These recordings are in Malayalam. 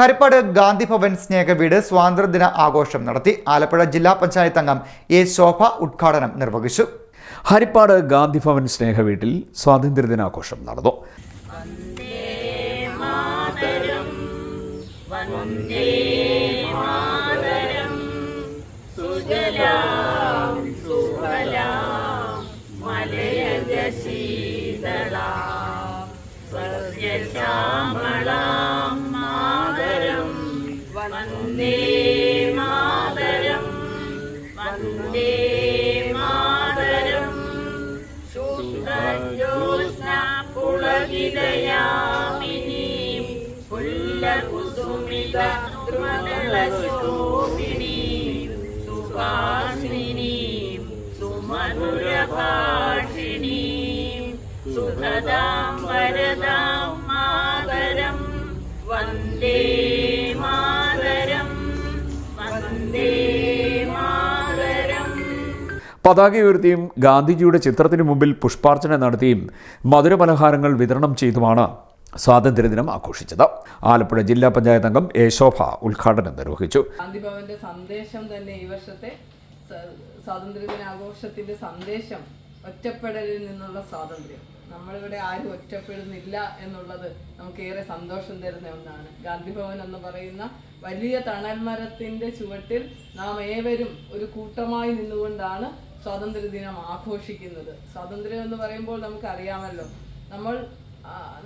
ഹരിപ്പാട് ഗാന്ധി ഭവൻ സ്നേഹവീട് സ്വാതന്ത്ര്യദിന ആഘോഷം നടത്തി ആലപ്പുഴ ജില്ലാ പഞ്ചായത്ത് അംഗം എ ശോഭ ഉദ്ഘാടനം നിർവഹിച്ചു. ഹരിപ്പാട് ഗാന്ധിഭവൻ സ്നേഹവീട്ടിൽ സ്വാതന്ത്ര്യദിനാഘോഷം നടന്നു. വന്ദേ മാതരം. വന്ദേ മാതരം. ശുദ്ധജ്യോത്സ്ന പുളകിതയാമിനീം. പുല്ലകുസുമിത ദ്രുമദളശോഭിനീം സുഭാഷിണീം സുമധുരഭാഷിണീം. സുഖദാം വരദാം മാതരം. വന്ദേ പതാക ഉയർത്തിയും ഗാന്ധിജിയുടെ ചിത്രത്തിനു മുമ്പിൽ പുഷ്പാർച്ചന നടത്തിയും മധുരപലഹാരങ്ങൾ വിതരണം ചെയ്തുമാണ് സ്വാതന്ത്ര്യദിനം ആഘോഷിച്ചത്. ആലപ്പുഴ ജില്ലാ പഞ്ചായത്ത് അംഗം എ ശോഭ ഉദ്ഘാടനം നിർവഹിച്ചു. ഗാന്ധിഭവന്റെ സന്ദേശം തന്നെ ഈ വർഷത്തെ സ്വാതന്ത്ര്യദിനാഘോഷത്തിന്റെ സന്ദേശം ഒറ്റപ്പെടലിൽ നിന്നുള്ള സ്വാതന്ത്ര്യം. നമ്മളിവിടെ ആരും ഒറ്റപ്പെടുന്നില്ല എന്നുള്ളത് നമുക്കേറെ സന്തോഷം തരുന്ന ഒന്നാണ്. ഗാന്ധിഭവൻ എന്ന് പറയുന്ന വലിയ തണൽമരത്തിന്റെ ചുവട്ടിൽ നാം ഏവരും ഒരു കൂട്ടമായി നിന്നുകൊണ്ടാണ് സ്വാതന്ത്ര്യദിനം ആഘോഷിക്കുന്നത്. സ്വാതന്ത്ര്യം എന്ന് പറയുമ്പോൾ നമുക്കറിയാമല്ലോ. നമ്മൾ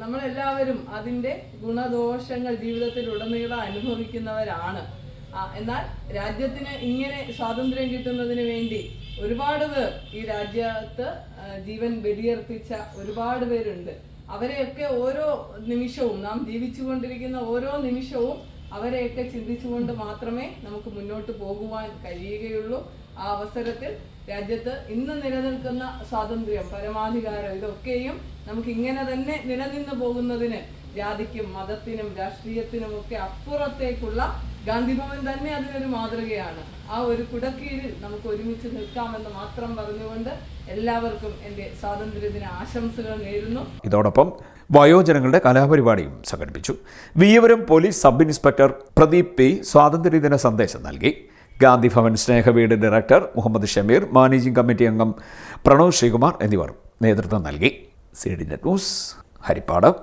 നമ്മളെല്ലാവരും അതിന്റെ ഗുണദോഷങ്ങൾ ജീവിതത്തിൽ ഉടനീളം അനുഭവിക്കുന്നവരാണ് എന്നാൽ രാജ്യത്തിന് ഇങ്ങനെ സ്വാതന്ത്ര്യം കിട്ടുന്നതിന് വേണ്ടി ഒരുപാട് പേർ ഈ രാജ്യത്ത് ജീവൻ വെടിയർപ്പിച്ച ഒരുപാട് പേരുണ്ട്. അവരെയൊക്കെ ഓരോ നിമിഷവും നാം ജീവിച്ചുകൊണ്ടിരിക്കുന്ന ഓരോ നിമിഷവും അവരെയൊക്കെ ചിന്തിച്ചുകൊണ്ട് മാത്രമേ നമുക്ക് മുന്നോട്ട് പോകുവാൻ കഴിയുകയുള്ളൂ. ആ അവസരത്തിൽ രാജ്യത്ത് ഇന്ന് നിലനിൽക്കുന്ന സ്വാതന്ത്ര്യം പരമാധികാരം ഇതൊക്കെയും നമുക്ക് ഇങ്ങനെ തന്നെ നിലനിന്ന് പോകുന്നതിന് ജാതിക്കും മതത്തിനും രാഷ്ട്രീയത്തിനും ഒക്കെ അപ്പുറത്തേക്കുള്ള ഗാന്ധിഭവൻ തന്നെ അതിനൊരു മാതൃകയാണ്. ആ ഒരു കുടക്കീഴിൽ നമുക്ക് ഒരുമിച്ച് നിൽക്കാമെന്ന് മാത്രം പറഞ്ഞുകൊണ്ട് എല്ലാവർക്കും എന്റെ സ്വാതന്ത്ര്യദിന ആശംസകൾ നേരുന്നു. ഇതോടൊപ്പം വയോജനങ്ങളുടെ കലാപരിപാടിയും സംഘടിപ്പിച്ചു. വിയവരം police sub inspector Pradeep P സ്വാതന്ത്ര്യദിന സന്ദേശം നൽകി. Gandhibhavan Snehaveedu director Muhammad Shameer managing committee അംഗം പ്രണവ് ശ്രീകുമാർ എന്നിവർ നേതൃത്വം നൽകി. C D news Haripad.